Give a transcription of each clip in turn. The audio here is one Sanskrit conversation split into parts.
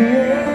Yeah.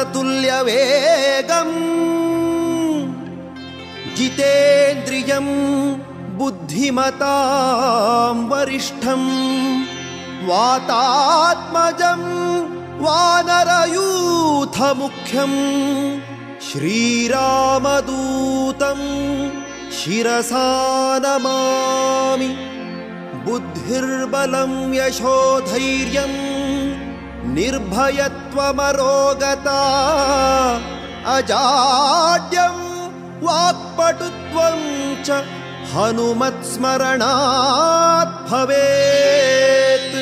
मारुततुल्यवेगम् जितेन्द्रियं बुद्धिमतां वरिष्ठं वातात्मजं वानरयूथमुख्यं श्रीरामदूतं शिरसा नमामि बुद्धिर्बलं यशोधैर्यं నిర్భయత్వమరోగత. అజాడ్యం వాక్పటుత్వం చ హనుమత్స్మరణాత్ భవేత్.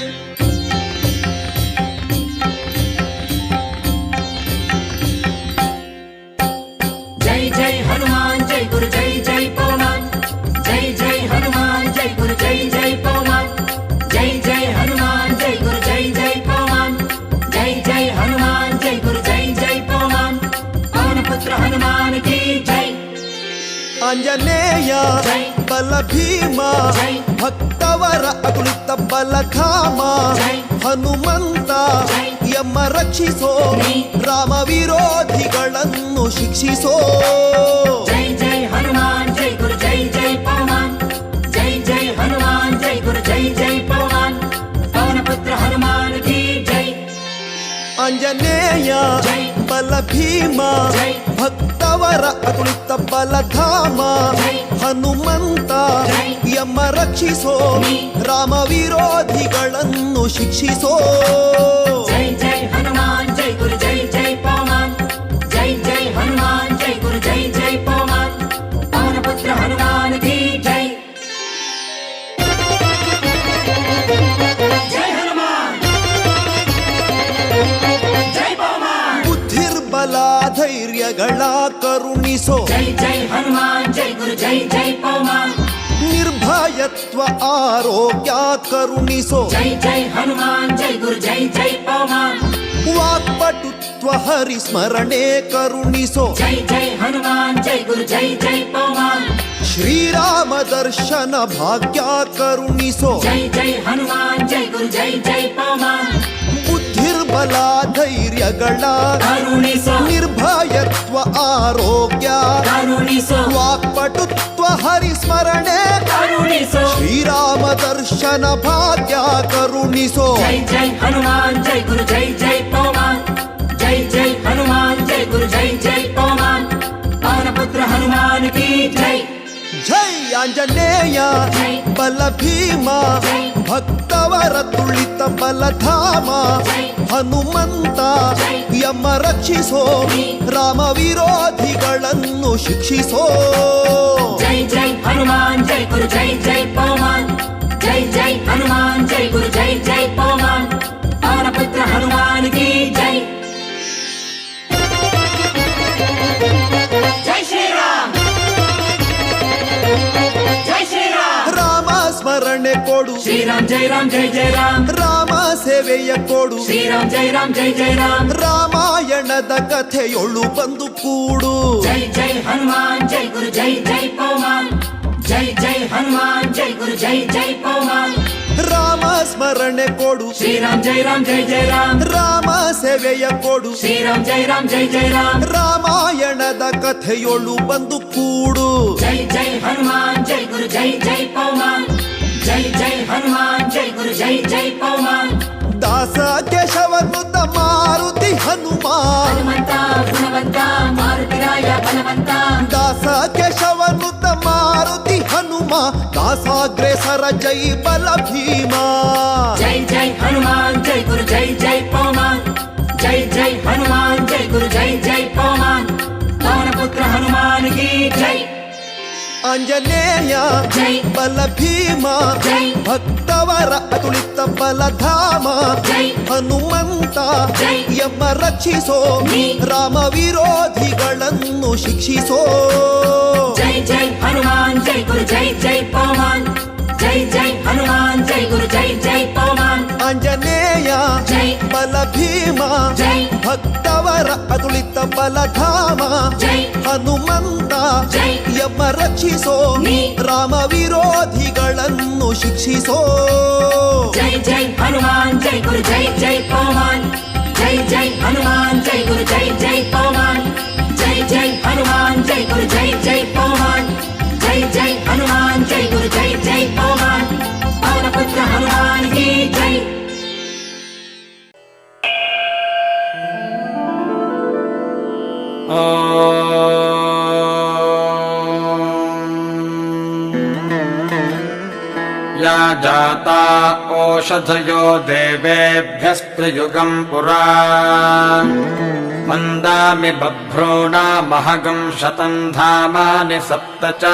రంగయ్య బల భీమా భక్తవర అకులిత బలధామ ಹನುಮಂತ ಎಮ್ಮ ರಕ್ಷಿಸೋ ರಾಮ ವಿರೋಧಿಗಳನ್ನು ಶಿಕ್ಷಿಸೋ ಜೈ ಜೈ ಹನುಮಾನ್ ಜೈ ಗುರು ಜೈ ಜೈ ಪವನ್ ಜೈ ಜೈ ಹನುಮಾನ್ ಜೈ ಗುರು ಜೈ ಜೈ ಪವನ್ ಪವನ ಪುತ್ರ ಹನುಮಾನ್ ಕಿ ಜೈ ಆಂಜನೇಯ ಬಲ ಭೀಮ ಭಕ್ತ ಅಮರ ಅತುಳಿತ ಬಲಧಾಮ ಹನುಮಂತ ಯಮ ರಕ್ಷಿಸೋ ರಾಮ ವಿರೋಧಿಗಳನ್ನು ಶಿಕ್ಷಿಸೋ ಜೈ ಜೈ ಹನುಮಾನ್ ಜೈ ಗುರು करुणिसो जय जय हनुमान जय गुरु जय जय निर्भयत्व आरोग्य करुणिसो जय जय हनुमान जय गुरु जय जय वाक्पटुत्व हरिस्मरणे करुणिसो जय जय हनुमान जय गुरु जय जय श्रीराम दर्शन भाग्या करुणिसो जय जय हनुमान जय गुरु जय जय पौमान। ಬಲ ಧೈರ್ಯಗಳ ನಿರ್ಭಯತ್ವ ಆರೋಗ್ಯ ವಾಕ್ಪಟುತ್ವ ಹರಿಸ್ಮರಣೆ ಶ್ರೀರಾಮ ದರ್ಶನ ಭಾಗ್ಯ ಕರುಣಿಸೋ ಜೈ ಜೈ ಹನುಮಾನ್ ಜೈ ಗುರು ಜೈ ಜೈ ಪೋಮಾನ್ ಜೈ ಜೈ ಹನುಮಾನ್ ಜೈ ಗುರು ಜೈ ಜೈ ಪೋಮಾನ್ ಪವನ ಪುತ್ರ ಹನುಮಾನ್ ಕಿ ಜೈ జై ఆంజనేయ బల భీమ భక్తవర తుళిత బలధామ ಹನುಮಂತ ಯಮ ರಕ್ಷಿಸೋ ರಾಮ ವಿರೋಧಿಗಳನ್ನು ಶಿಕ್ಷಿಸೋ ಜೈ ಜೈ ಹನುಮಾನ್ ಜೈ ಗುರು ಜೈ ಜೈ కోడు శ్రీరామ్ జై రామ్ జై జై రామ్ ರಾಮ ಸೇವೆಯ ಕೋಡು ಶ್ರೀರಾಮ್ ಜೈ ರಾಮ್ ಜೈ ಜೈ ರಾಮ್ ರಾಮಾಯಣದ ಕಥೆಯೊಳು బందు కూడు జై జై హనుమాన్ జై గురు జై జై పౌమాన్ జై జై హనుమాన్ జై గురు జై జై పౌమాన్ రామ స్మరణ కోడు శ్రీరామ్ జై రామ్ జై జై రామ్ రామ ಸೇವೆಯ కోడు శ్రీరామ్ జై రామ్ జై జై రామ్ ರಾಮಾಯಣದ ಕಥೆಯೊಳು బందు కూడు జై జై హనుమాన్ జై గురు జై జై పౌమాన్ జై జై హనుమాన్ జై గురు జై జై పౌమాన్ దాస కేశవనుత మారుతి హనుమాన్. గుణవంత మారుతిరాయ బలవంత దాస కేశవనుత మారుతి హనుమా దాసాగ్రేసర జై బల భీమా. జై జై హనుమాన్ జై గురు జై జై పౌమాన్ జై జై హనుమాన్ జై గురు జై జై పౌమాన్ పవనపుత్ర హనుమానికి జై. ಆಂಜನೇಯ ಬಲ ಭೀಮ ಭಕ್ತವರ ಅತುಳಿತ ಬಲಧಾಮ ಹನುಮಂತ ಎಂಬ ರಕ್ಷಿಸೋ ರಾಮ ವಿರೋಧಿಗಳನ್ನು ಶಿಕ್ಷಿಸೋ ಜೈ ಜೈ ಹನುಮಾನ್ ಜೈ ಗುರು ಜೈ ಜೈ ಪವನ್ జై జై హనుమాన్ జై గురు జై జై పవన్ ఆంజనేయ జై బల భీమ జై భక్తవర అతులిత బలధామ జై హనుమంತ ಜೈ ಯಮ ರಕ್ಷಿಸೋ ರಾಮ ವಿರೋಧಿಗಳನ್ನು ಶಿಕ್ಷಿಸೋ ಜೈ ಜೈ ಹನುಮಾನ್ ಜೈ ಗುರು ಜೈ ಜೈ ಪವನ್ ಜೈ ಜೈ ಹನುಮಾನ್ ಜೈ ಗುರು ಜೈ ಜೈ ಪವನ್ ಜೈ ಜೈ ಹನುಮಾನ್ ಜೈ ಗುರು ಜೈ ಜೈ ಪವನ್ ಜೈ ಜೈ ಹನುಮಾನ್ ಜೈ ಗುರು जाता ओषधयो देवेभ्यस्त्रियुगम् पुरा। मन्दामि बभ्रूणामहगम् शतम् धामानि सप्त च।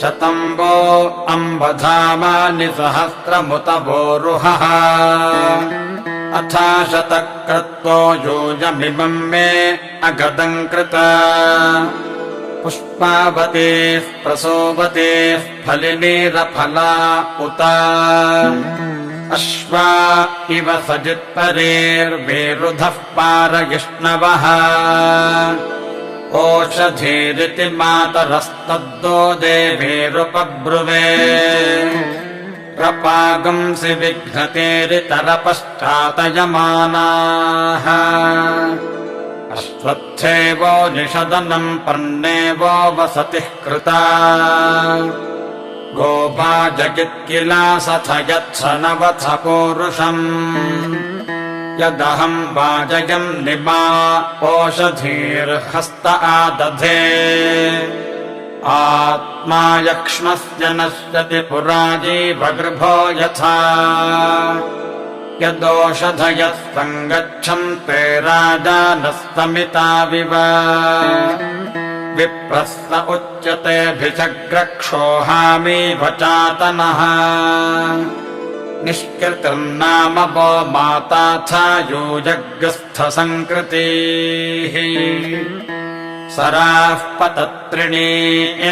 शतम् वो अम्बधामानि सहस्रमुत वोरुहः अथा शतक्रत्वो योजमिमम् मे अगदम् कृत पुष्पावतेः प्रसोवतेः फलिनीरफला उत। अश्वा इव सजित्परेर्वेरुधः पारयिष्णवः। ओषधीरिति मातरस्तद्दो देवेरुपब्रुवे। प्रपागंसि विघ्नतेरितरपश्चातयमानाः अश्वत्थेवो निषदनम् पर्णेवो वसतिः कृता। गोपाजगित्किलासथ यत्स नवथ पूरुषम्। यदहम् वाजयम् निमा ओषधीर्हस्त आदधे। आत्मा यक्ष्मस्य नश्यति पुराजीवगृभो यथा यदोषधयः सङ्गच्छन्ते राजानस्तमिताविव विप्रस्त उच्यतेऽभिचग्रक्षोहामीव चातनः। निष्कृतम् नाम वो माता छायोजग्रस्थसङ्कृतीः सराः पतत्रिणी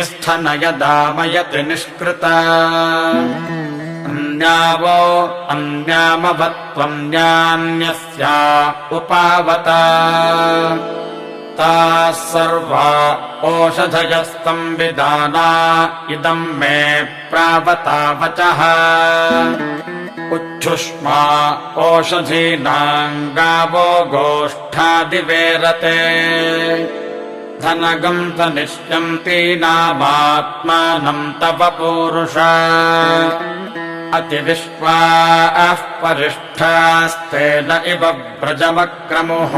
स्थन यदामयति निष्कृता अन्यावो अन्यामवत्त्वन्यान्यस्या उपावता। ताः सर्वा ओषधयस्तम्बिदाना इदम् मे प्रावता वचः उच्छुष्मा ओषधीनाम् गावो गोष्ठादिवेरते। धनगम् स निश्यन्ति नामात्मानम् तव पूरुष अतिविश्वाः परिष्ठास्तेन इव व्रजमक्रमुः।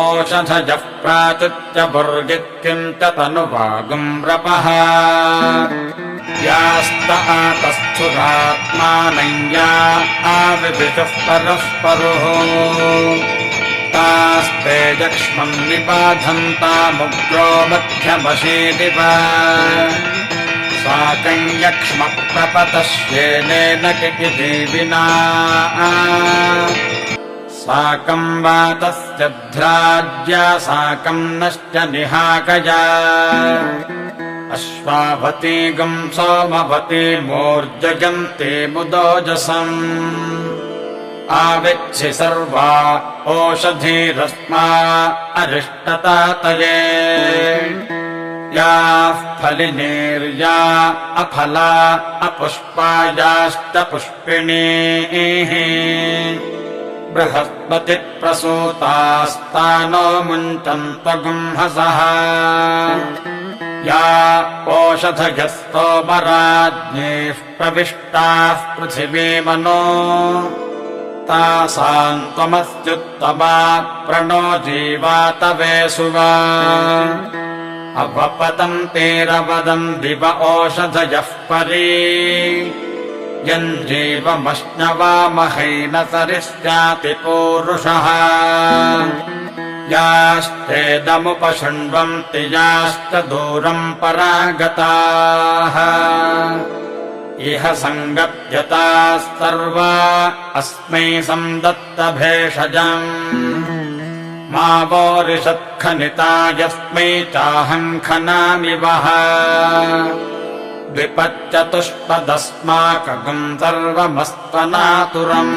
ओषधजः प्राचुत्यभुर्गित्किम् च तनुवागुम् रपः। यास्त आतस्थुरात्मानञ्या आविभिषः परस्परुः। तास्ते यक्ष्मम् निबाधन्तामुग्रो मध्यमशीदिव साकम् यक्ष्मः प्रपतश्येनेन किकिजीविना साकम् वातस्य ध्राज्या साकम् नश्च निहाकया। अश्वावतीगम् सोमवती मूर्जयन्ति मुदोजसम्। आविच्छि सर्वा ओषधीरस्मा अरिष्टतातये याः फलिनीर्या अफला अपुष्पायाश्च बृहस्पतिप्रसूतास्तानो मुञ्चन्त्वगुंहसः या ओषधयस्तोमराज्ञैः प्रविष्टाः पृथिवीमनो। तासाम् त्वमस्त्युत्तमा प्रणो जीवातवे सुवा अवपतन्तेरवदम् दिव ओषधयः परी। यञ्जीवमश्नवामहैन सरिष्याति पूरुषः। याश्चेदमुपशृण्वन्ति याश्च दूरम् परागताः। इह सङ्गत्यताः सर्वा अस्मै सन्दत्तभेषजम् मा वोरिषत्खनिता यस्मै चाहम् खनामि वः। द्विपच्चतुष्पदस्माकगम् सर्वमस्तनातुरम्।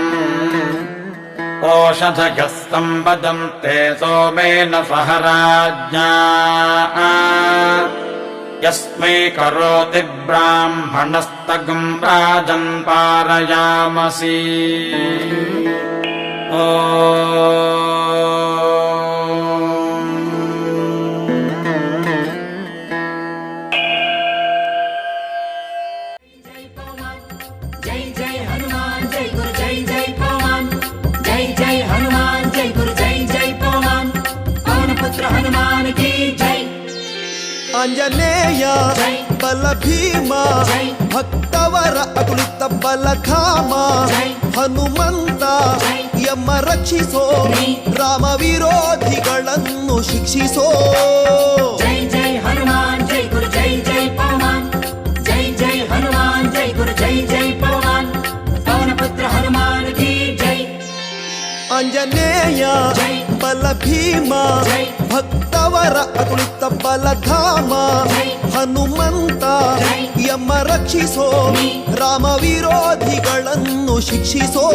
ओषधयः सम्वदन्ते सोमेन सह राज्ञा। यस्मै करोति ब्राह्मणस्तगम् राजन् पारयामसि। जय ఆంజనేయ బల భీమ భక్తవర అకులిత బలధామ ಹನುಮಂತ ಎಮ್ಮ ರಕ್ಷಿಸೋ ರಾಮ ವಿರೋಧಿಗಳನ್ನು ಶಿಕ್ಷಿಸೋ ಜೈ ಜೈ ಹನುಮಾನ್ ಜೈ ಗುರು ಜೈ ಜೈ ಪವಮಾನ್ ಜೈ ಜೈ ಹನುಮಾನ್ ಜೈ ಗುರು ಜೈ ಜೈ ಪವಮಾನ್ ಪವನ ಪುತ್ರ ಹನುಮಾನ್ ಜೈ ಆಂಜನೇಯ ಜೈ ಬಲ ಭೀಮ ಭಕ್ತವರ ಅಗಣಿತ ಬಲಧಾಮ ಹನುಮಂತ ಯಮ ರಕ್ಷಿಸೋ ರಾಮ ವಿರೋಧಿಗಳನ್ನು ಶಿಕ್ಷಿಸೋ